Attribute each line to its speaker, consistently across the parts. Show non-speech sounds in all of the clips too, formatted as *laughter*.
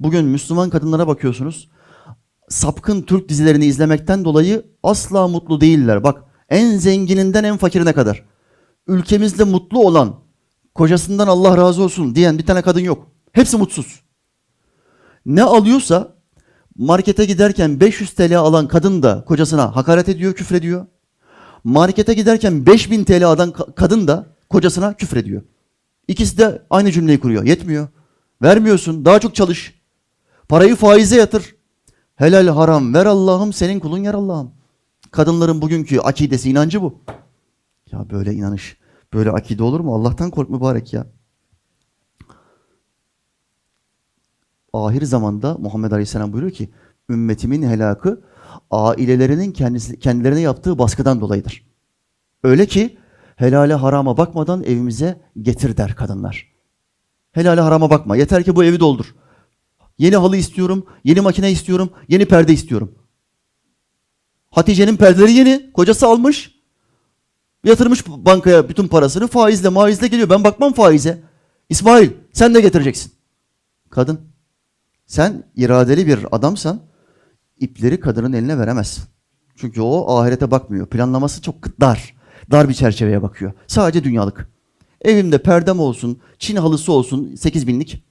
Speaker 1: Bugün Müslüman kadınlara bakıyorsunuz. Sapkın Türk dizilerini izlemekten dolayı asla mutlu değiller. Bak en zengininden en fakirine kadar. Ülkemizde mutlu olan, kocasından Allah razı olsun diyen bir tane kadın yok. Hepsi mutsuz. Ne alıyorsa markete giderken 500 TL alan kadın da kocasına hakaret ediyor, küfrediyor. Markete giderken 5000 TL alan ka- kadın da kocasına küfrediyor. İkisi de aynı cümleyi kuruyor. Yetmiyor. Vermiyorsun. Daha çok çalış. Parayı faize yatır. Helal haram ver Allah'ım senin kulun yer Allah'ım. Kadınların bugünkü akidesi inancı bu. Ya böyle inanış, böyle akide olur mu? Allah'tan kork mübarek ya. Ahir zamanda Muhammed Aleyhisselam buyuruyor ki ümmetimin helakı ailelerinin kendisi, kendilerine yaptığı baskıdan dolayıdır. Öyle ki helale harama bakmadan evimize getir der kadınlar. Helale harama bakma. Yeter ki bu evi doldur. Yeni halı istiyorum, yeni makine istiyorum, yeni perde istiyorum. Hatice'nin perdeleri yeni. Kocası almış. Yatırmış bankaya bütün parasını faizle maizle geliyor. Ben bakmam faize. İsmail sen de getireceksin. Kadın sen iradeli bir adamsan ipleri kadının eline veremezsin. Çünkü o ahirete bakmıyor. Planlaması çok dar. Dar bir çerçeveye bakıyor. Sadece dünyalık. Evimde perdem olsun, Çin halısı olsun 8 binlik.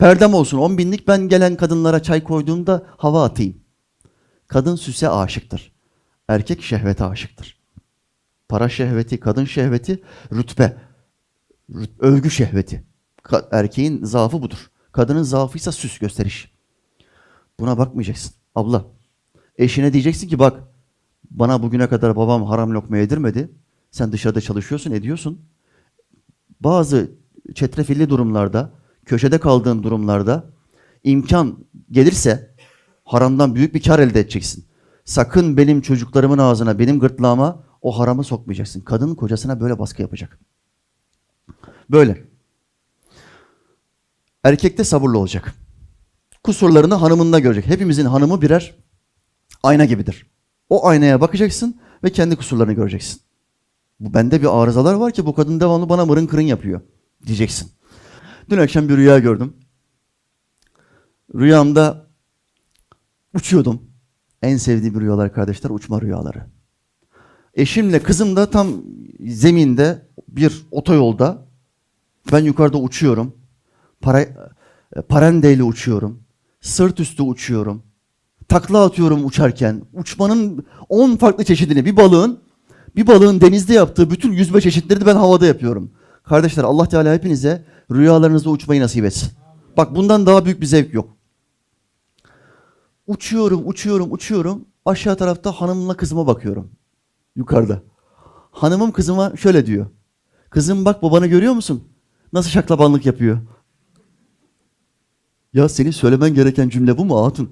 Speaker 1: Perdem olsun 10 binlik ben gelen kadınlara çay koyduğumda hava atayım. Kadın süse aşıktır. Erkek şehvete aşıktır. Para şehveti, kadın şehveti, rütbe, rüt- övgü şehveti. Ka- erkeğin zaafı budur. Kadının zaafıysa süs gösteriş. Buna bakmayacaksın. Abla, eşine diyeceksin ki bak bana bugüne kadar babam haram lokma yedirmedi. Sen dışarıda çalışıyorsun, ediyorsun. Bazı çetrefilli durumlarda, köşede kaldığın durumlarda imkan gelirse haramdan büyük bir kar elde edeceksin. Sakın benim çocuklarımın ağzına, benim gırtlağıma o haramı sokmayacaksın. Kadın kocasına böyle baskı yapacak. Böyle. Erkek de sabırlı olacak. Kusurlarını hanımında görecek. Hepimizin hanımı birer ayna gibidir. O aynaya bakacaksın ve kendi kusurlarını göreceksin. Bu bende bir arızalar var ki bu kadın devamlı bana mırın kırın yapıyor diyeceksin. Dün akşam bir rüya gördüm. Rüyamda uçuyordum. En sevdiğim rüyalar kardeşler uçma rüyaları. Eşimle kızım da tam zeminde bir otoyolda. Ben yukarıda uçuyorum. Para, parendeyle uçuyorum. Sırt üstü uçuyorum. Takla atıyorum uçarken. Uçmanın 10 farklı çeşidini bir balığın bir balığın denizde yaptığı bütün yüzme çeşitlerini ben havada yapıyorum. Kardeşler Allah Teala hepinize rüyalarınızda uçmayı nasip etsin. Bak bundan daha büyük bir zevk yok. Uçuyorum, uçuyorum, uçuyorum. Aşağı tarafta hanımla kızıma bakıyorum. Yukarıda. Hanımım kızıma şöyle diyor. Kızım bak babanı görüyor musun? Nasıl şaklabanlık yapıyor. Ya senin söylemen gereken cümle bu mu hatun?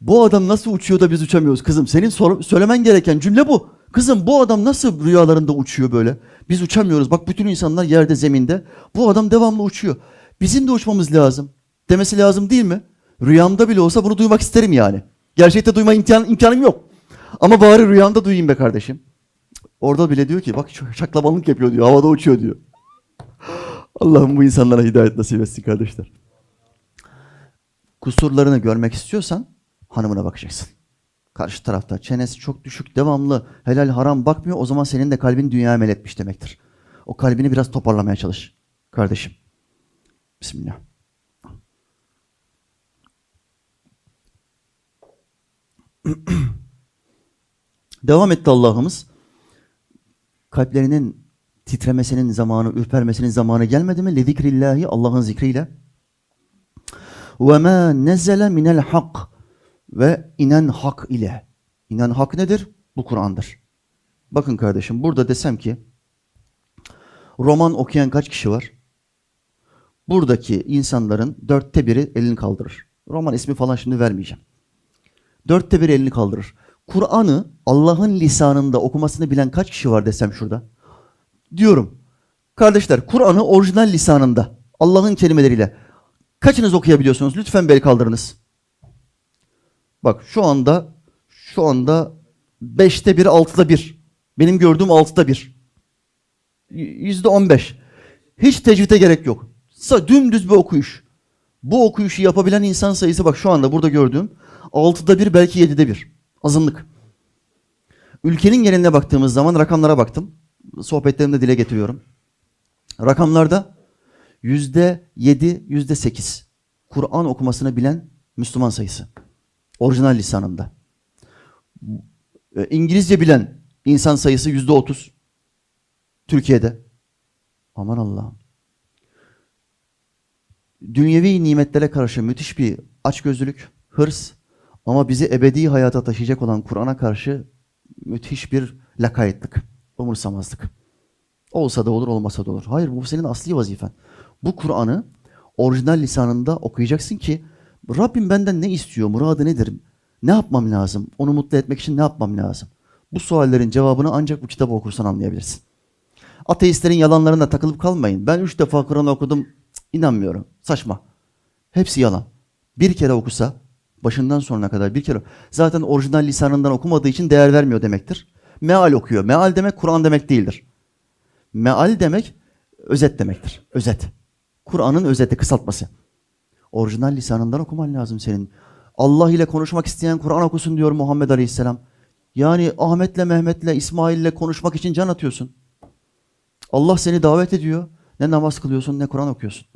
Speaker 1: Bu adam nasıl uçuyor da biz uçamıyoruz kızım? Senin sor- söylemen gereken cümle bu. Kızım bu adam nasıl rüyalarında uçuyor böyle? Biz uçamıyoruz. Bak bütün insanlar yerde zeminde. Bu adam devamlı uçuyor. Bizim de uçmamız lazım. Demesi lazım değil mi? Rüyamda bile olsa bunu duymak isterim yani. Gerçekte duyma imkan, imkanım yok. Ama bari rüyamda duyayım be kardeşim. Orada bile diyor ki bak şaklabanlık yapıyor diyor. Havada uçuyor diyor. *laughs* Allah'ım bu insanlara hidayet nasip etsin kardeşler. Kusurlarını görmek istiyorsan hanımına bakacaksın. Karşı tarafta çenesi çok düşük, devamlı helal haram bakmıyor. O zaman senin de kalbin dünyaya meletmiş demektir. O kalbini biraz toparlamaya çalış kardeşim. Bismillah. *clears throat* Devam etti Allah'ımız. Kalplerinin titremesinin zamanı, ürpermesinin zamanı gelmedi mi? Lezikrillahi Allah'ın zikriyle. Ve ma nezele minel hak ve inen hak ile. İnen hak nedir? Bu Kur'an'dır. Bakın kardeşim burada desem ki roman okuyan kaç kişi var? Buradaki insanların dörtte biri elini kaldırır. Roman ismi falan şimdi vermeyeceğim. Dörtte biri elini kaldırır. Kur'an'ı Allah'ın lisanında okumasını bilen kaç kişi var desem şurada? Diyorum. Kardeşler Kur'an'ı orijinal lisanında Allah'ın kelimeleriyle kaçınız okuyabiliyorsunuz? Lütfen bel kaldırınız. Bak şu anda şu anda beşte bir, altıda bir. Benim gördüğüm altıda bir. Y- Yüzde on beş. Hiç tecvide gerek yok. Dümdüz bir okuyuş. Bu okuyuşu yapabilen insan sayısı bak şu anda burada gördüğüm 6'da 1 belki 7'de 1. Azınlık. Ülkenin geneline baktığımız zaman rakamlara baktım. Sohbetlerimde dile getiriyorum. Rakamlarda yüzde yedi, yüzde sekiz Kur'an okumasını bilen Müslüman sayısı. Orijinal lisanında. E, İngilizce bilen insan sayısı yüzde otuz. Türkiye'de. Aman Allah'ım. Dünyevi nimetlere karşı müthiş bir açgözlülük, hırs ama bizi ebedi hayata taşıyacak olan Kur'an'a karşı müthiş bir lakaytlık, umursamazlık. Olsa da olur, olmasa da olur. Hayır bu senin asli vazifen. Bu Kur'an'ı orijinal lisanında okuyacaksın ki Rabbim benden ne istiyor, muradı nedir, ne yapmam lazım, onu mutlu etmek için ne yapmam lazım? Bu suallerin cevabını ancak bu kitabı okursan anlayabilirsin. Ateistlerin yalanlarına takılıp kalmayın. Ben üç defa Kur'an okudum, inanmıyorum. Saçma. Hepsi yalan. Bir kere okusa, başından sonuna kadar bir kere, zaten orijinal lisanından okumadığı için değer vermiyor demektir. Meal okuyor. Meal demek Kur'an demek değildir. Meal demek özet demektir. Özet. Kur'an'ın özeti, kısaltması. Orijinal lisanından okuman lazım senin. Allah ile konuşmak isteyen Kur'an okusun diyor Muhammed Aleyhisselam. Yani Ahmet'le, Mehmet'le, İsmail'le konuşmak için can atıyorsun. Allah seni davet ediyor. Ne namaz kılıyorsun ne Kur'an okuyorsun.